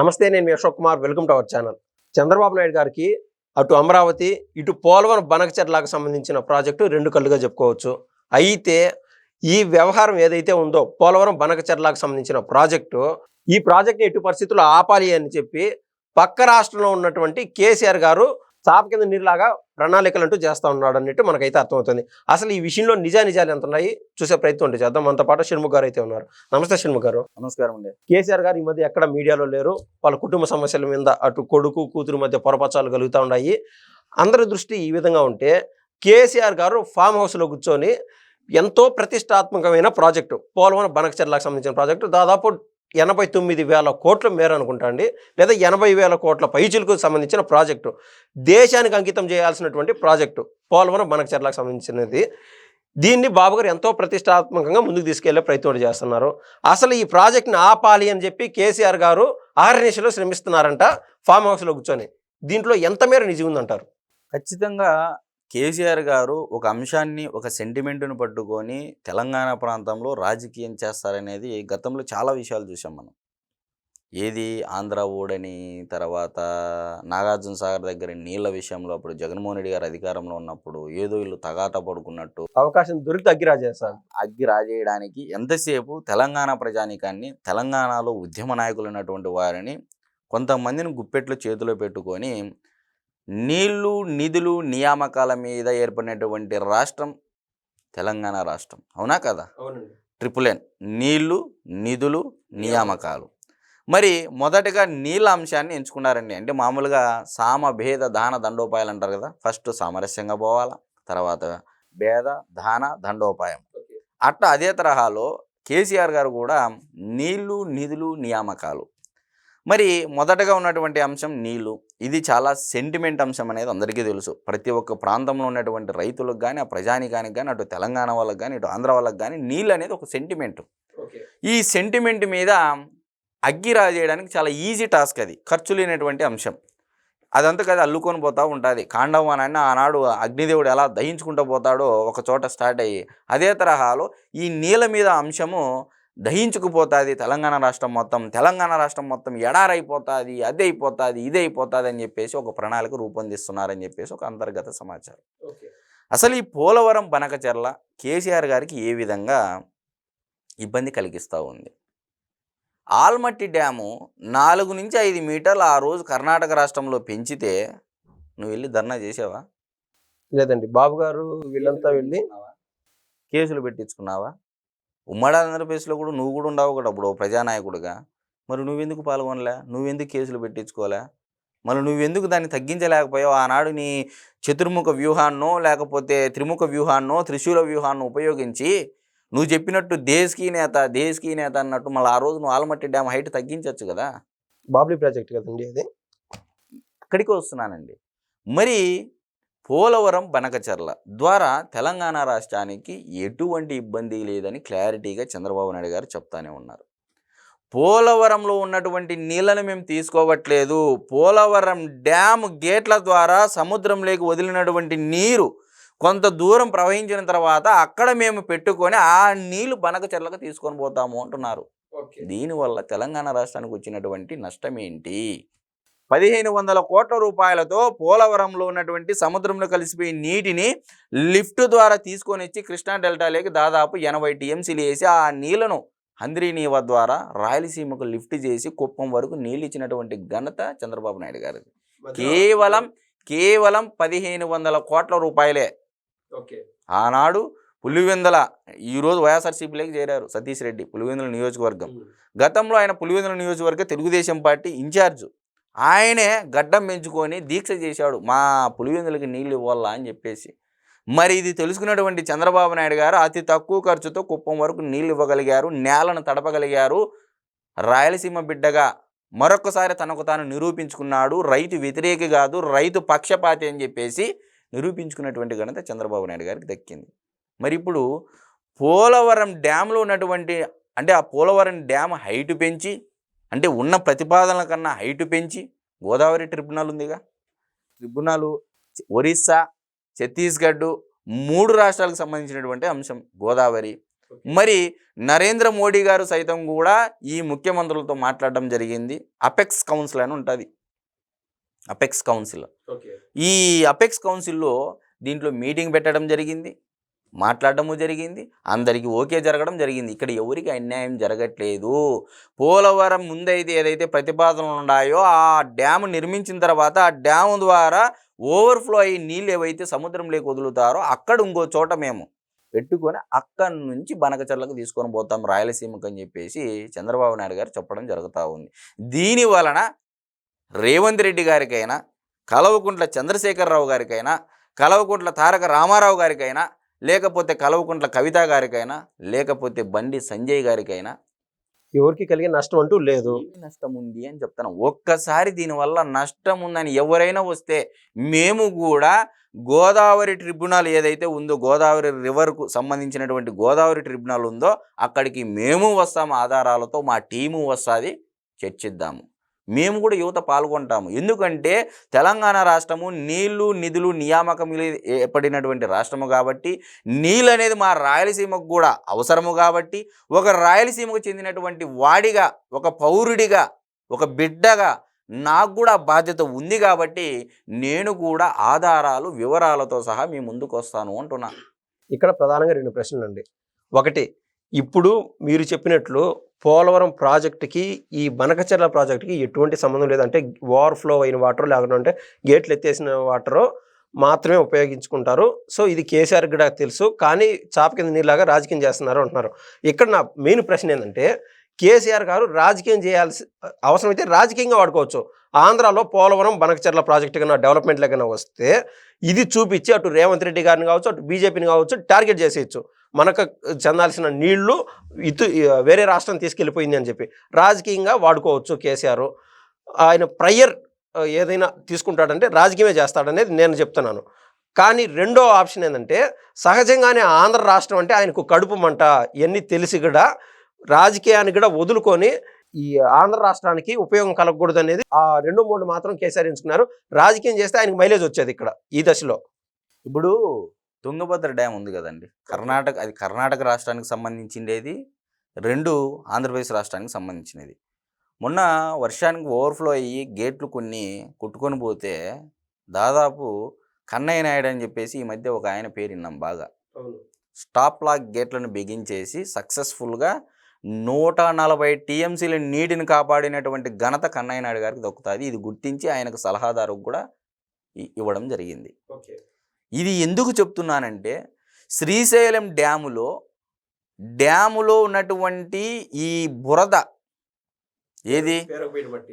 నమస్తే నేను మీ Ashok Kumar. Welcome to our channel. Chandrababu Naidu గారికి అటు అమరావతి ఇటు పోలవరం బనకచెర్లకు సంబంధించిన ప్రాజెక్టు రెండు కళ్ళుగా చెప్పుకోవచ్చు. అయితే ఈ వ్యవహారం ఏదైతే ఉందో పోలవరం బనకచెర్లకు సంబంధించిన ప్రాజెక్టు ఈ ప్రాజెక్ట్ని ఎటు పరిస్థితుల్లో ఆపాలి అని చెప్పి పక్క రాష్ట్రంలో ఉన్నటువంటి కేసీఆర్ గారు చాప కింద నీరులాగా ప్రణాళికలు అంటూ చేస్తా ఉన్నాడు అన్నట్టు మనకైతే అర్థమవుతుంది. అసలు ఈ విషయంలో నిజా నిజాలు ఎంత ఉన్నాయి చూసే ప్రయత్నం ఉంటే చేద్దాం. మనతో పాటు షణ్ముఖ్ గారు అయితే ఉన్నారు. నమస్తే షణ్ముఖ్ గారు. నమస్కారం అండి. కేసీఆర్ గారు ఈ మధ్య ఎక్కడ మీడియాలో లేరు. వాళ్ళ కుటుంబ సమస్యల మీద అటు కొడుకు కూతురు మధ్య పొరపచాలు కలుగుతూ ఉన్నాయి. అందరి దృష్టి ఈ విధంగా ఉంటే కేసీఆర్ గారు ఫామ్ హౌస్లో కూర్చొని ఎంతో ప్రతిష్టాత్మకమైన ప్రాజెక్టు పోలవరం బనకచెర్లకు సంబంధించిన ప్రాజెక్టు. దాదాపు ఎనభై తొమ్మిది వేల కోట్ల మేర అనుకుంటా అండి లేదా ఎనభై వేల కోట్ల పైచులకు సంబంధించిన ప్రాజెక్టు. దేశానికి అంకితం చేయాల్సినటువంటి ప్రాజెక్టు పోలవరం బనకచర్లకు సంబంధించినది. దీన్ని బాబు గారు ఎంతో ప్రతిష్టాత్మకంగా ముందుకు తీసుకెళ్ళే ప్రయత్నం చేస్తున్నారు. అసలు ఈ ప్రాజెక్ట్ని ఆపాలి అని చెప్పి కేసీఆర్ గారు ఆర్ఎన్ఎస్లో శ్రమిస్తున్నారంట ఫామ్ హౌస్లో కూర్చొని. దీంట్లో ఎంత మేర నిజం ఉందంటారు? ఖచ్చితంగా కేసీఆర్ గారు ఒక అంశాన్ని ఒక సెంటిమెంట్ను పట్టుకొని తెలంగాణ ప్రాంతంలో రాజకీయం చేస్తారనేది గతంలో చాలా విషయాలు చూసాం మనం. ఏది ఆంధ్ర ఓడని తర్వాత నాగార్జున సాగర్ దగ్గర నీళ్ళ విషయంలో అప్పుడు జగన్మోహన్ రెడ్డి గారు అధికారంలో ఉన్నప్పుడు ఏదో వీళ్ళు తగాట పడుకున్నట్టు అవకాశం దొరికితే అగ్గిరాజేస్తారు అగ్గి రాజేయడానికి ఎంతసేపు తెలంగాణ ప్రజానికాన్ని తెలంగాణలో ఉద్యమ నాయకులు ఉన్నటువంటి వారిని కొంతమందిని గుప్పెట్లో చేతిలో పెట్టుకొని నీళ్ళు నిధులు నియామకాల మీద ఏర్పడినటువంటి రాష్ట్రం తెలంగాణ రాష్ట్రం. అవునా కదా? Triple N. నీళ్ళు నిధులు నియామకాలు. మరి మొదటగా నీళ్ళ అంశాన్ని ఎంచుకున్నారండి. అంటే మామూలుగా సామ భేద దాన దండోపాయాలు అంటారు కదా? ఫస్ట్ సామరస్యంగా పోవాలా? తర్వాత భేద దాన దండోపాయం. అట్లా అదే తరహాలో కేసీఆర్ గారు కూడా నీళ్ళు నిధులు నియామకాలు మరి మొదటగా ఉన్నటువంటి అంశం నీళ్ళు ఇది చాలా సెంటిమెంట్ అంశం అనేది అందరికీ తెలుసు. ప్రతి ఒక్క ప్రాంతంలో ఉన్నటువంటి రైతులకు కానీ ఆ ప్రజానికానికి కానీ అటు తెలంగాణ వాళ్ళకి కానీ ఇటు ఆంధ్ర వాళ్ళకి కానీ నీళ్ళు అనేది ఒక సెంటిమెంట్ ఈ సెంటిమెంట్ మీద అగ్గి రాజేయడానికి చాలా ఈజీ టాస్క్ అది. ఖర్చు లేనటువంటి అంశం. అదంతా కదా అల్లుకొని పోతూ ఉంటుంది. కాండవానాన్ని ఆనాడు అగ్నిదేవుడు ఎలా దహించుకుంటూ పోతాడో ఒక చోట స్టార్ట్ అయ్యి అదే తరహాలో ఈ నీళ్ళ మీద అంశము దహించుకుపోతుంది. తెలంగాణ రాష్ట్రం మొత్తం తెలంగాణ రాష్ట్రం మొత్తం ఎడారైపోతుంది అదే అయిపోతుంది ఇదే అయిపోతుంది అని చెప్పేసి ఒక ప్రణాళిక రూపొందిస్తున్నారని చెప్పేసి ఒక అంతర్గత సమాచారం. అసలు ఈ పోలవరం బనకచెర్ల కేసీఆర్ గారికి ఏ విధంగా ఇబ్బంది కలిగిస్తూ ఉంది? ఆల్మట్టి డ్యాము నాలుగు నుంచి ఐదు మీటర్లు ఆ రోజు కర్ణాటక రాష్ట్రంలో పెంచితే నువ్వు వెళ్ళి ధర్నా చేసావా? లేదండి. బాబు గారు వీళ్ళంతా వెళ్ళి కేసులు పెట్టించుకున్నావా? ఉమ్మడి ఆంధ్రప్రదేశ్లో కూడా నువ్వు కూడా ఉండవు కూడా అప్పుడు ప్రజానాయకుడిగా. మరి నువ్వెందుకు పాల్గొనలే? నువ్వెందుకు కేసులు పెట్టించుకోలే? మరి నువ్వెందుకు దాన్ని తగ్గించలేకపోయావు? ఆనాడు నీ చతుర్ముఖ వ్యూహాన్నో లేకపోతే త్రిముఖ వ్యూహాన్నో త్రిశూల వ్యూహాన్నో ఉపయోగించి నువ్వు చెప్పినట్టు దేశకీ నేత దేశకీ నేత అన్నట్టు మళ్ళీ ఆ రోజు నువ్వు ఆల్మట్టి డ్యామ్ హైట్ తగ్గించవచ్చు కదా? బాబ్లీ ప్రాజెక్ట్ కదండి అది? ఇక్కడికి వస్తున్నానండి. మరి పోలవరం బనకచర్ల ద్వారా తెలంగాణ రాష్ట్రానికి ఎటువంటి ఇబ్బంది లేదని క్లారిటీగా చంద్రబాబు నాయుడు గారు చెప్తానే ఉన్నారు. పోలవరంలో ఉన్నటువంటి నీళ్ళను మేము తీసుకోవట్లేదు. పోలవరం డ్యామ్ గేట్ల ద్వారా సముద్రంలోకి వదిలినటువంటి నీరు కొంత దూరం ప్రవహించిన తర్వాత అక్కడ మేము పెట్టుకొని ఆ నీళ్ళు బనకచెర్లకు తీసుకొని పోతాము అంటున్నారు. దీనివల్ల తెలంగాణ రాష్ట్రానికి వచ్చినటువంటి నష్టం ఏంటి? పదిహేను వందల కోట్ల రూపాయలతో పోలవరంలో ఉన్నటువంటి సముద్రంలో కలిసిపోయి నీటిని లిఫ్ట్ ద్వారా తీసుకొని వచ్చి కృష్ణా డెల్టాలోకి దాదాపు ఎనభై టీఎంసీలు వేసి ఆ నీళ్ళను హంద్రీ నీవ ద్వారా రాయలసీమకు లిఫ్ట్ చేసి కుప్పం వరకు నీళ్ళు ఇచ్చినటువంటి ఘనత చంద్రబాబు నాయుడు గారిది. కేవలం కేవలం పదిహేను వందల కోట్ల రూపాయలే. ఓకే. ఆనాడు పులివెందల ఈరోజు వైఎస్ఆర్సీపీలోకి చేరారు సతీష్ రెడ్డి పులివెందుల నియోజకవర్గం. గతంలో ఆయన పులివెందుల నియోజకవర్గ తెలుగుదేశం పార్టీ ఇన్ఛార్జ్. ఆయనే గడ్డం పెంచుకొని దీక్ష చేశాడు. మా పులివెందులకి నీళ్ళు ఇవ్వాలా అని చెప్పేసి. మరి ఇది తెలుసుకున్నటువంటి చంద్రబాబు నాయుడు గారు అతి తక్కువ ఖర్చుతో కుప్పం వరకు నీళ్ళు ఇవ్వగలిగారు నేలను తడపగలిగారు. రాయలసీమ బిడ్డగా మరొకసారి తనకు తాను నిరూపించుకున్నాడు. రైతు వ్యతిరేకి కాదు రైతు పక్షపాతి అని చెప్పేసి నిరూపించుకున్నటువంటి ఘనత చంద్రబాబు నాయుడు గారికి దక్కింది. మరి ఇప్పుడు పోలవరం డ్యాంలో ఉన్నటువంటి అంటే ఆ పోలవరం డ్యామ్ హైట్ పెంచి అంటే ఉన్న ప్రతిపాదనల కన్నా హైట్ పెంచి గోదావరి ట్రిబ్యునల్ ఉందిగా. ట్రిబ్యునల్ ఒరిస్సా ఛత్తీస్గఢ్ మూడు రాష్ట్రాలకు సంబంధించినటువంటి అంశం గోదావరి. మరి నరేంద్ర మోడీ గారు సైతం కూడా ఈ ముఖ్యమంత్రులతో మాట్లాడడం జరిగింది. అపెక్స్ కౌన్సిల్ అని ఉంటుంది. Apex council. ఈ అపెక్స్ కౌన్సిల్లో దీంట్లో మీటింగ్ పెట్టడం జరిగింది. మాట్లాడడము జరిగింది. అందరికీ ఓకే జరగడం జరిగింది. ఇక్కడ ఎవరికి అన్యాయం జరగట్లేదు. పోలవరం ముందైతే ఏదైతే ప్రతిపాదనలు ఉన్నాయో ఆ డ్యామ్ నిర్మించిన తర్వాత ఆ డ్యామ్ ద్వారా ఓవర్ఫ్లో అయ్యి నీళ్ళు ఏవైతే సముద్రంలోకి వదులుతారో అక్కడ ఇంకో చోట మేము పెట్టుకొని అక్కడి నుంచి బనకచర్లకు తీసుకొని పోతాం రాయలసీమకు అని చెప్పేసి చంద్రబాబు నాయుడు గారు చెప్పడం జరుగుతూ ఉంది. దీని వలన రేవంత్ రెడ్డి గారికైనా కలవకుంట్ల చంద్రశేఖరరావు గారికైనా కలవకుంట్ల తారక రామారావు గారికైనా లేకపోతే కలవకుంట్ల కవిత గారికైనా లేకపోతే బండి సంజయ్ గారికైనా ఎవరికి కలిగే నష్టం అంటూ లేదు. నష్టం ఉంది అని చెప్తాను. ఒక్కసారి దీనివల్ల నష్టం ఉందని ఎవరైనా వస్తే మేము కూడా గోదావరి ట్రిబ్యునల్ ఏదైతే ఉందో గోదావరి రివర్కు సంబంధించినటువంటి గోదావరి ట్రిబ్యునల్ ఉందో అక్కడికి మేము వస్తాము ఆధారాలతో మా టీము వస్తుంది చర్చిద్దాము. మేము కూడా యువత పాల్గొంటాము. ఎందుకంటే తెలంగాణ రాష్ట్రము నీళ్ళు నిధులు నియామకములు ఏర్పడినటువంటి రాష్ట్రము కాబట్టి నీళ్ళు అనేది మా రాయలసీమకు కూడా అవసరము కాబట్టి ఒక రాయలసీమకు చెందినటువంటి వాడిగా ఒక పౌరుడిగా ఒక బిడ్డగా నాకు కూడా బాధ్యత ఉంది కాబట్టి నేను కూడా ఆధారాలు వివరాలతో సహా మీ ముందుకు వస్తాను అంటున్నా. ఇక్కడ ప్రధానంగా రెండు ప్రశ్నలు అండి ఒకటి ఇప్పుడు మీరు చెప్పినట్లు పోలవరం ప్రాజెక్టుకి ఈ బనకచెర్ల ప్రాజెక్టుకి ఎటువంటి సంబంధం లేదంటే వార్ ఓవర్ ఫ్లో అయిన వాటర్ లేకుంటే గేట్లు ఎత్తేసిన వాటర్ మాత్రమే ఉపయోగించుకుంటారు. సో ఇది కేసీఆర్ కూడా తెలుసు. కానీ చాప కింద నీళ్ళగా రాజకీయం చేస్తున్నారు అంటున్నారు. ఇక్కడ నా మెయిన్ ప్రశ్న ఏంటంటే కేసీఆర్ గారు రాజకీయం చేయాల్సి అవసరమైతే రాజకీయంగా వాడుకోవచ్చు. ఆంధ్రాలో పోలవరం బనకచెర్ల ప్రాజెక్టు కన్నా డెవలప్మెంట్ కన్నా వస్తే ఇది చూపించి అటు రేవంత్ రెడ్డి గారిని కావచ్చు అటు బీజేపీని కావచ్చు టార్గెట్ చేసేయచ్చు. మనకు చెందాల్సిన నీళ్ళు ఇతు వేరే రాష్ట్రం తీసుకెళ్ళిపోయింది అని చెప్పి. రాజకీయంగా వాడుకోవచ్చు కేసీఆర్. ఆయన ప్రయర్ ఏదైనా తీసుకుంటాడంటే రాజకీయమే చేస్తాడనేది నేను చెప్తున్నాను. కానీ రెండో ఆప్షన్ ఏంటంటే సహజంగానే ఆంధ్ర రాష్ట్రం అంటే ఆయనకు కడుపు మంట ఇవన్నీ తెలిసి కూడా రాజకీయాన్ని కూడా వదులుకొని ఈ ఆంధ్ర రాష్ట్రానికి ఉపయోగం కలగకూడదు అనేది ఆ రెండు మూడు మాత్రం కేసీఆర్ ఎంచుకున్నారు. రాజకీయం చేస్తే ఆయనకు మైలేజ్ వచ్చేది ఇక్కడ ఈ దశలో. ఇప్పుడు తుంగభద్ర డ్యామ్ ఉంది కదండి. కర్ణాటక అది కర్ణాటక రాష్ట్రానికి సంబంధించిండేది. రెండు ఆంధ్రప్రదేశ్ రాష్ట్రానికి సంబంధించినది. మొన్న వర్షానికి ఓవర్ఫ్లో అయ్యి గేట్లు కొన్ని కొట్టుకొని పోతే దాదాపు కన్నయ్య నాయుడు అని చెప్పేసి ఈ మధ్య ఒక ఆయన పేరు విన్నాం బాగా. స్టాప్ లాక్ గేట్లను బిగించేసి సక్సెస్ఫుల్గా నూట నలభై టీఎంసీల నీటిని కాపాడినటువంటి ఘనత కన్నయ్య నాయుడు గారికి దక్కుతుంది. ఇది గుర్తించి ఆయనకు సలహాదారుకు కూడా ఇవ్వడం జరిగింది. ఇది ఎందుకు చెప్తున్నానంటే శ్రీశైలం డ్యాములో డ్యాములో ఉన్నటువంటి ఈ బురద ఏది?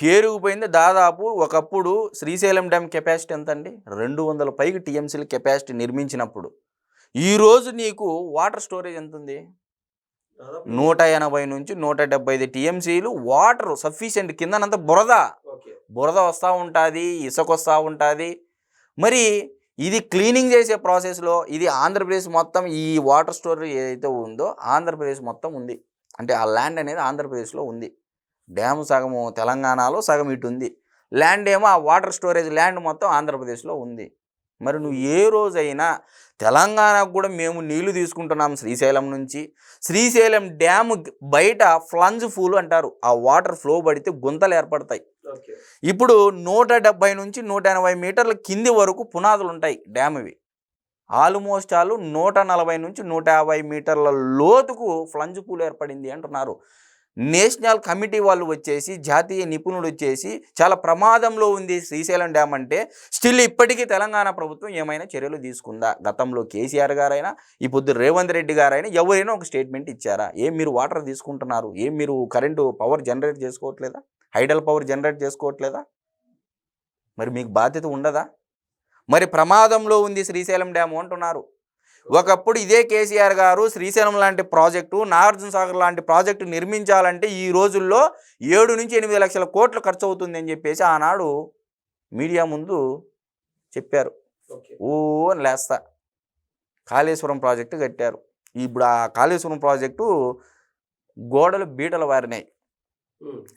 పేరుకుపోయింది దాదాపు ఒకప్పుడు శ్రీశైలం డ్యామ్ కెపాసిటీ ఎంత అండి రెండు వందల పైకి టీఎంసీల కెపాసిటీ నిర్మించినప్పుడు. ఈరోజు నీకు వాటర్ స్టోరేజ్ ఎంత ఉంది నూట ఎనభై నుంచి నూట డెబ్బై ఐదు టీఎంసీలు వాటర్ సఫిషియెంట్ కిందనంత బురద. బురద వస్తూ ఉంటుంది ఇసుక వస్తూ ఉంటుంది. మరి ఇది క్లీనింగ్ చేసే ప్రాసెస్లో ఇది ఆంధ్రప్రదేశ్ మొత్తం ఈ వాటర్ స్టోరేజ్ ఏదైతే ఉందో ఆంధ్రప్రదేశ్ మొత్తం ఉంది. అంటే ఆ ల్యాండ్ అనేది ఆంధ్రప్రదేశ్లో ఉంది. డ్యామ్ సగము తెలంగాణలో సగం ఇటు ఉంది. ల్యాండ్ ఏమో ఆ వాటర్ స్టోరేజ్ ల్యాండ్ మొత్తం ఆంధ్రప్రదేశ్లో ఉంది. మరి నువ్వు ఏ రోజైనా తెలంగాణకు కూడా మేము నీళ్ళు తీసుకుంటున్నాం శ్రీశైలం నుంచి. శ్రీశైలం డ్యామ్ బయట ఫ్లంజ్ ఫూల్ అంటారు. ఆ వాటర్ ఫ్లో పడితే గుంతలు ఏర్పడతాయి. ఇప్పుడు నూట డెబ్బై నుంచి నూట ఎనభై మీటర్ల కింది వరకు పునాదులు ఉంటాయి డ్యామ్ ఇవి. ఆల్మోస్ట్ ఆలు నూట నలభై నుంచి నూట యాభై మీటర్ల లోతుకు ఫ్లంజ్ పూల్ ఏర్పడింది అంటున్నారు. నేషనల్ కమిటీ వాళ్ళు వచ్చేసి జాతీయ నిపుణుడు వచ్చేసి చాలా ప్రమాదంలో ఉంది శ్రీశైలం డ్యామ్ అంటే స్టిల్ ఇప్పటికీ తెలంగాణ ప్రభుత్వం ఏమైనా చర్యలు తీసుకుందా? గతంలో కేసీఆర్ గారైనా ఈ పొద్దు రేవంత్ రెడ్డి గారైనా ఎవరైనా ఒక స్టేట్మెంట్ ఇచ్చారా? ఏం మీరు వాటర్ తీసుకుంటున్నారు? ఏం మీరు కరెంటు పవర్ జనరేట్ చేసుకోవట్లేదా? హైడల్ పవర్ జనరేట్ చేసుకోవట్లేదా? మరి మీకు బాధ్యత ఉండదా? మరి ప్రమాదంలో ఉంది శ్రీశైలం డ్యాము అంటున్నారు. ఒకప్పుడు ఇదే కేసీఆర్ గారు శ్రీశైలం లాంటి ప్రాజెక్టు నాగార్జున సాగర్ లాంటి ప్రాజెక్టు నిర్మించాలంటే ఈ రోజుల్లో ఏడు నుంచి ఎనిమిది లక్షల కోట్లు ఖర్చు అవుతుంది అని చెప్పేసి ఆనాడు మీడియా ముందు చెప్పారు. ఓ అని లేస్తా. కాళేశ్వరం ప్రాజెక్టు కట్టారు. ఇప్పుడు ఆ కాళేశ్వరం ప్రాజెక్టు గోడలు బీటలు వారినాయి.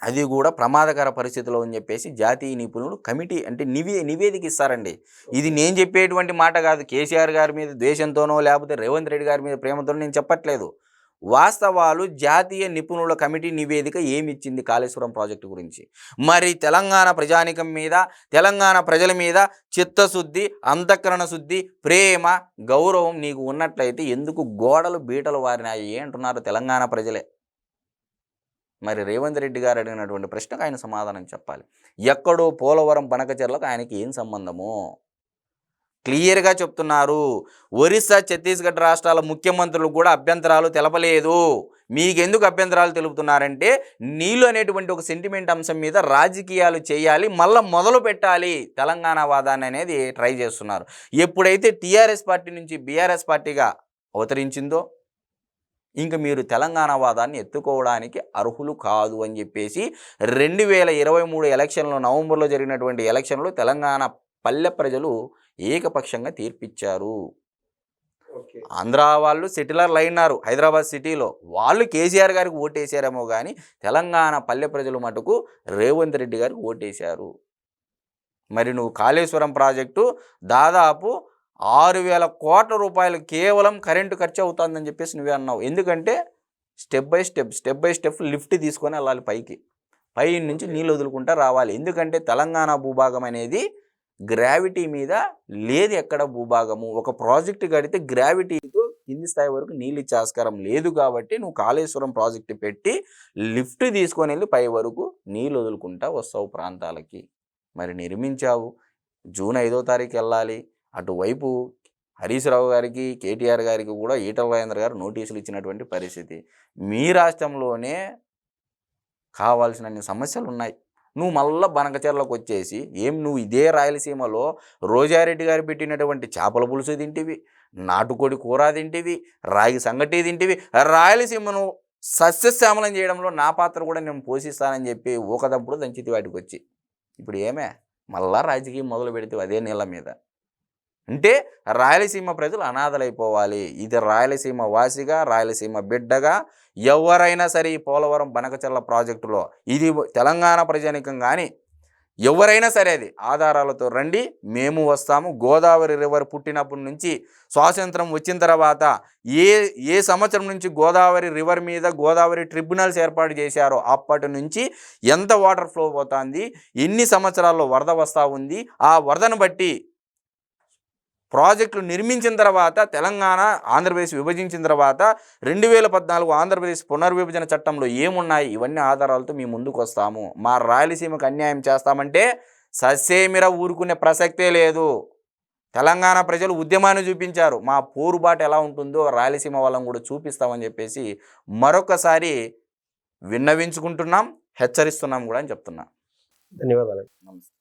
అది కూడా ప్రమాదకర పరిస్థితిలో అని చెప్పేసి జాతీయ నిపుణులు కమిటీ అంటే నివే నివేదిక ఇస్తారండి ఇది నేను చెప్పేటువంటి మాట కాదు. కేసీఆర్ గారి మీద ద్వేషంతోనో లేకపోతే రేవంత్ రెడ్డి గారి మీద ప్రేమతోనో నేను చెప్పట్లేదు. వాస్తవాలు జాతీయ నిపుణుల కమిటీ నివేదిక ఏమిచ్చింది కాళేశ్వరం ప్రాజెక్టు గురించి? మరి తెలంగాణ ప్రజానికం మీద తెలంగాణ ప్రజల మీద చిత్తశుద్ధి అంతఃకరణ శుద్ధి ప్రేమ గౌరవం నీకు ఉన్నట్లయితే ఎందుకు గోడలు బీటలు వారినాయి? అంటున్నారు తెలంగాణ ప్రజలే? మరి రేవంత్ రెడ్డి గారు అడిగినటువంటి ప్రశ్నకు ఆయన సమాధానం చెప్పాలి. ఎక్కడో పోలవరం బనకచెర్లకు ఆయనకి ఏం సంబంధము? క్లియర్గా చెప్తున్నారు. ఒరిస్సా ఛత్తీస్గఢ్ రాష్ట్రాల ముఖ్యమంత్రులు కూడా అభ్యంతరాలు తెలపలేదు. మీకెందుకు అభ్యంతరాలు తెలుపుతున్నారంటే నీళ్ళు అనేటువంటి ఒక సెంటిమెంట్ అంశం మీద రాజకీయాలు చేయాలి మళ్ళీ మొదలు పెట్టాలి తెలంగాణ వాదాన్ని అనేది ట్రై చేస్తున్నారు. ఎప్పుడైతే టీఆర్ఎస్ పార్టీ నుంచి బీఆర్ఎస్ పార్టీగా అవతరించిందో ఇంక మీరు తెలంగాణ వాదాన్ని ఎత్తుకోవడానికి అర్హులు కాదు అని చెప్పేసి రెండు వేల ఇరవై మూడు ఎలక్షన్లో నవంబర్లో జరిగినటువంటి ఎలక్షన్లో తెలంగాణ పల్లె ప్రజలు ఏకపక్షంగా తీర్పిచ్చారు. ఆంధ్ర వాళ్ళు సెటిలర్లు అయినారు హైదరాబాద్ సిటీలో. వాళ్ళు కేసీఆర్ గారికి ఓటేసారేమో కానీ తెలంగాణ పల్లె ప్రజలు మటుకు రేవంత్ రెడ్డి గారికి ఓటేశారు మరి నువ్వు కాళేశ్వరం ప్రాజెక్టు దాదాపు ఆరు వేల కోట్ల రూపాయలు కేవలం కరెంటు ఖర్చు అవుతుందని చెప్పేసి నువ్వే అన్నావు. ఎందుకంటే step by step step by step lift తీసుకొని వెళ్ళాలి పైకి. పై నుంచి నీళ్ళు వదులుకుంటా రావాలి. ఎందుకంటే తెలంగాణ భూభాగం అనేది గ్రావిటీ మీద లేదు ఎక్కడ భూభాగము. ఒక ప్రాజెక్ట్ కడితే గ్రావిటీతో కింది స్థాయి వరకు నీళ్ళు ఇచ్చే ఆస్కారం లేదు కాబట్టి నువ్వు కాళేశ్వరం ప్రాజెక్ట్ పెట్టి లిఫ్ట్ తీసుకొని వెళ్ళి పై వరకు నీళ్ళు వదులుకుంటా వస్తావు ప్రాంతాలకి. మరి నిర్మించావు. జూన్ ఐదో తారీఖు వెళ్ళాలి. అటువైపు హరీశ్రావు గారికి కేటీఆర్ గారికి కూడా ఈటల రాజేంద్ర గారు నోటీసులు ఇచ్చినటువంటి పరిస్థితి. మీ రాష్ట్రంలోనే కావాల్సినన్ని సమస్యలు ఉన్నాయి నువ్వు మళ్ళా బనకచెర్లకు వచ్చేసి ఏం నువ్వు ఇదే రాయలసీమలో రోజారెడ్డి గారు పెట్టినటువంటి చేపల పులుసు తింటివి నాటుకోడి కూర తింటివి రాగి సంగటి తింటివి రాయలసీమను సస్యశ్యామలం చేయడంలో నా పాత్ర కూడా నేను పోషిస్తానని చెప్పి ఊకదప్పుడు దంచితి వాటికి వచ్చి ఇప్పుడు ఏమే? మళ్ళా రాజకీయం మొదలు పెడితే అదే నీళ్ళ మీద. అంటే రాయలసీమ ప్రజలు అనాథలైపోవాలి. ఇది రాయలసీమ వాసిగా రాయలసీమ బిడ్డగా ఎవరైనా సరే ఈ పోలవరం బనకచర్ల ప్రాజెక్టులో ఇది తెలంగాణ ప్రజానికం కానీ ఎవరైనా సరే అది ఆధారాలతో రండి మేము వస్తాము. గోదావరి రివర్ పుట్టినప్పటి నుంచి స్వాతంత్రం వచ్చిన తర్వాత ఏ ఏ సంవత్సరం నుంచి గోదావరి రివర్ మీద గోదావరి ట్రిబ్యునల్స్ ఏర్పాటు చేశారో అప్పటి నుంచి ఎంత వాటర్ ఫ్లో పోతుంది ఎన్ని సంవత్సరాల్లో వరద వస్తూ ఉంది ఆ వరదను బట్టి ప్రాజెక్టులు నిర్మించిన తర్వాత తెలంగాణ ఆంధ్రప్రదేశ్ విభజించిన తర్వాత రెండు వేల పద్నాలుగు ఆంధ్రప్రదేశ్ పునర్విభజన చట్టంలో ఏమున్నాయి? ఇవన్నీ ఆధారాలతో మేము ముందుకు వస్తాము. మా రాయలసీమకు అన్యాయం చేస్తామంటే ససేమిర ఊరుకునే ప్రసక్తే లేదు. తెలంగాణ ప్రజలు ఉద్యమాన్ని చూపించారు. మా పోరుబాటు ఎలా ఉంటుందో రాయలసీమ వాళ్ళని కూడా చూపిస్తామని చెప్పేసి మరొకసారి విన్నవించుకుంటున్నాం హెచ్చరిస్తున్నాం కూడా అని చెప్తున్నా. ధన్యవాదాలు. నమస్తే.